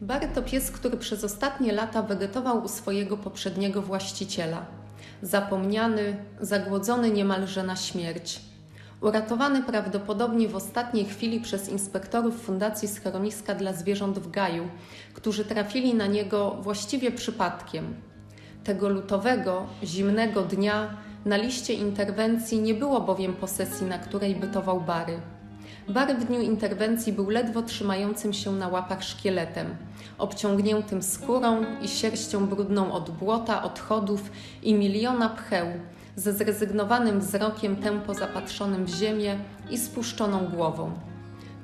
Bary to pies, który przez ostatnie lata wegetował u swojego poprzedniego właściciela. Zapomniany, zagłodzony niemalże na śmierć. Uratowany prawdopodobnie w ostatniej chwili przez inspektorów Fundacji Schroniska dla Zwierząt w Gaju, którzy trafili na niego właściwie przypadkiem. Tego lutowego, zimnego dnia na liście interwencji nie było bowiem posesji, na której bytował Bary. Bary w dniu interwencji był ledwo trzymającym się na łapach szkieletem, obciągniętym skórą i sierścią brudną od błota, odchodów i miliona pcheł, ze zrezygnowanym wzrokiem tępo zapatrzonym w ziemię i spuszczoną głową.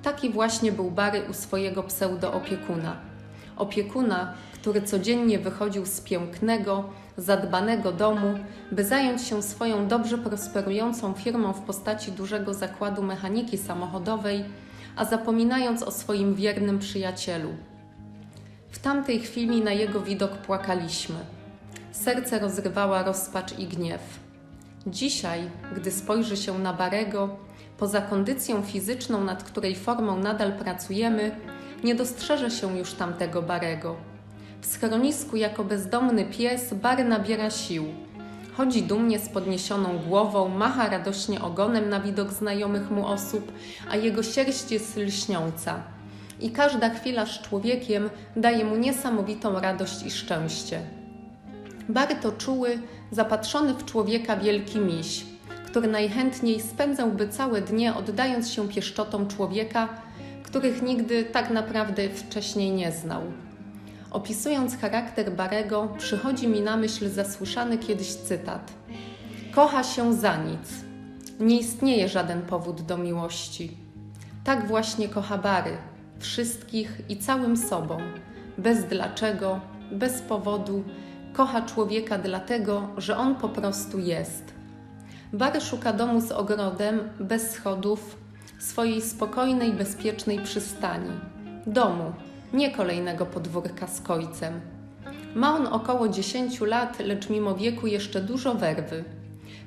Taki właśnie był Bary u swojego pseudoopiekuna. Opiekuna, który codziennie wychodził z pięknego, zadbanego domu, by zająć się swoją dobrze prosperującą firmą w postaci dużego zakładu mechaniki samochodowej, a zapominając o swoim wiernym przyjacielu. W tamtej chwili na jego widok płakaliśmy. Serce rozrywała rozpacz i gniew. Dzisiaj, gdy spojrzy się na Barego, poza kondycją fizyczną, nad której formą nadal pracujemy, nie dostrzeże się już tamtego Barego. W schronisku jako bezdomny pies Bary nabiera sił. Chodzi dumnie z podniesioną głową, macha radośnie ogonem na widok znajomych mu osób, a jego sierść jest lśniąca. I każda chwila z człowiekiem daje mu niesamowitą radość i szczęście. Bary to czuły, zapatrzony w człowieka wielki miś, który najchętniej spędzałby całe dnie oddając się pieszczotom człowieka, których nigdy tak naprawdę wcześniej nie znał. Opisując charakter Barego, przychodzi mi na myśl zasłyszany kiedyś cytat: Kocha się za nic. Nie istnieje żaden powód do miłości. Tak właśnie kocha Bary, wszystkich i całym sobą, bez dlaczego, bez powodu, kocha człowieka dlatego, że on po prostu jest. Bary szuka domu z ogrodem, bez schodów, swojej spokojnej, bezpiecznej przystani. Domu, nie kolejnego podwórka z kojcem. Ma on około 10 lat, lecz mimo wieku jeszcze dużo werwy.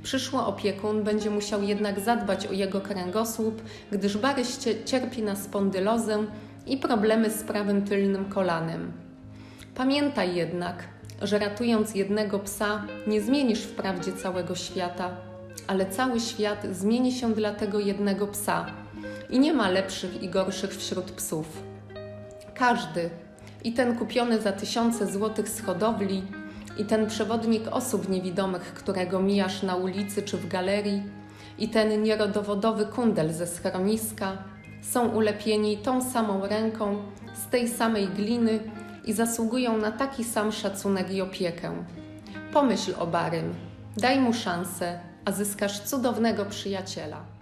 Przyszły opiekun będzie musiał jednak zadbać o jego kręgosłup, gdyż Bary ście- cierpi na spondylozę i problemy z prawym tylnym kolanem. Pamiętaj jednak, że ratując jednego psa, nie zmienisz wprawdzie całego świata, ale cały świat zmieni się dla tego jednego psa. I nie ma lepszych i gorszych wśród psów. Każdy, i ten kupiony za tysiące złotych z hodowli, i ten przewodnik osób niewidomych, którego mijasz na ulicy czy w galerii, i ten nierodowodowy kundel ze schroniska, są ulepieni tą samą ręką, z tej samej gliny i zasługują na taki sam szacunek i opiekę. Pomyśl o Barym, daj mu szansę, a zyskasz cudownego przyjaciela.